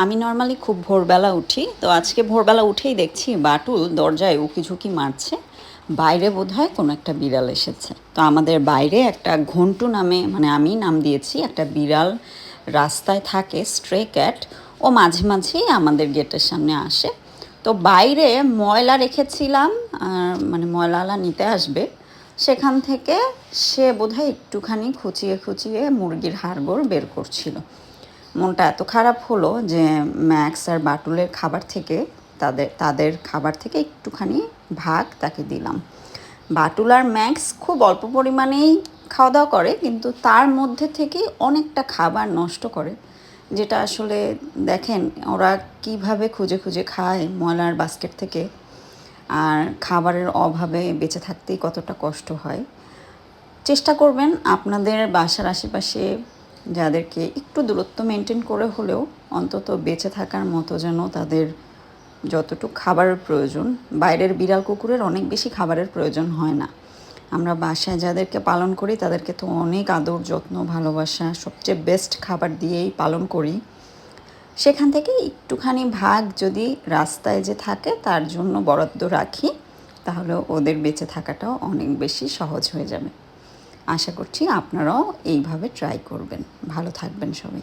আমি নর্মালি খুব ভোরবেলা উঠি, তো আজকে ভোরবেলা উঠেই দেখছি বাটুল দরজায় উকি ঝুঁকি মারছে, বাইরে বোধহয় কোনো একটা বিড়াল এসেছে। তো আমাদের বাইরে একটা ঘন্টু নামে মানে আমি নাম দিয়েছি, একটা বিড়াল রাস্তায় থাকে স্ট্রে ক্যাট ও মাঝে মাঝেই আমাদের গেটের সামনে আসে। তো বাইরে ময়লা রেখেছিলাম মানে ময়লালা নিতে আসবে, সেখান থেকে সে বোধহয় একটুখানি খুচিয়ে খুচিয়ে মুরগির হাড়গোড় বের করছিল। মনটা এত খারাপ হলো যে ম্যাক্স আর বাটুলের খাবার থেকে তাদের তাদের খাবার থেকে একটুখানি ভাগ তাকে দিলাম। বাটুল আর ম্যাক্স খুব অল্প পরিমাণেই খাওয়া দাওয়া করে, কিন্তু তার মধ্যে থেকে অনেকটা খাবার নষ্ট করে, যেটা আসলে দেখেন ওরা কীভাবে খুঁজে খুঁজে খায় ময়লার বাস্কেট থেকে। আর খাবারের অভাবে বেঁচে থাকতেই কতটা কষ্ট হয়। চেষ্টা করবেন আপনাদের বাসার আশেপাশে যাদেরকে একটু দূরত্ব মেনটেন করে হলেও অন্তত বেঁচে থাকার মতো যেন তাদের যতটুকু খাবারের প্রয়োজন, বাইরের বিড়াল কুকুরের অনেক বেশি খাবারের প্রয়োজন হয় না। আমরা বাসায় যাদেরকে পালন করি, তাদেরকে তো অনেক আদর, যত্ন, ভালোবাসা, সবচেয়ে বেস্ট খাবার দিয়েই পালন করি। সেখান থেকে একটুখানি ভাগ যদি রাস্তায় যে থাকে, তার জন্য বরাদ্দ রাখি তাহলে ওদের বেঁচে থাকাটাও অনেক বেশি সহজ হয়ে যাবে। আশা করছি আপনারাও এইভাবে ট্রাই করবেন। ভালো থাকবেন সবাই।